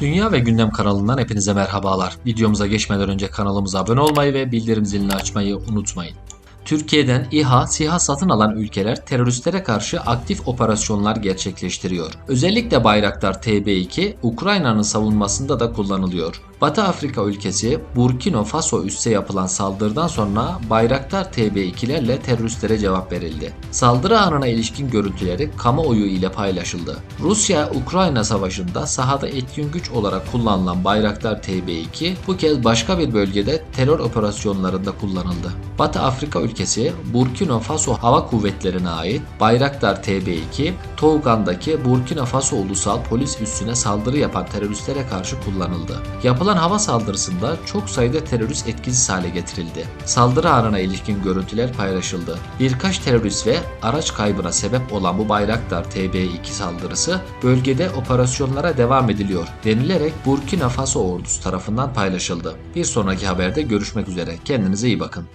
Dünya ve Gündem kanalından hepinize merhabalar. Videomuza geçmeden önce kanalımıza abone olmayı ve bildirim zilini açmayı unutmayın. Türkiye'den İHA, SİHA satın alan ülkeler teröristlere karşı aktif operasyonlar gerçekleştiriyor. Özellikle Bayraktar TB2 Ukrayna'nın savunmasında da kullanılıyor. Batı Afrika ülkesi Burkina Faso üsse yapılan saldırıdan sonra Bayraktar TB2'lerle teröristlere cevap verildi. Saldırı anına ilişkin görüntüleri kamuoyu ile paylaşıldı. Rusya-Ukrayna savaşında sahada etkin güç olarak kullanılan Bayraktar TB2 bu kez başka bir bölgede terör operasyonlarında kullanıldı. Batı Afrika ülkesi Burkina Faso Hava Kuvvetleri'ne ait Bayraktar TB2, Tougan'daki Burkina Faso Ulusal Polis Üssü'ne saldırı yapan teröristlere karşı kullanıldı. Yapılan hava saldırısında çok sayıda terörist etkisiz hale getirildi. Saldırı anına ilişkin görüntüler paylaşıldı. Birkaç terörist ve araç kaybına sebep olan bu Bayraktar TB2 saldırısı bölgede operasyonlara devam ediliyor denilerek Burkina Faso ordusu tarafından paylaşıldı. Bir sonraki haberde görüşmek üzere. Kendinize iyi bakın.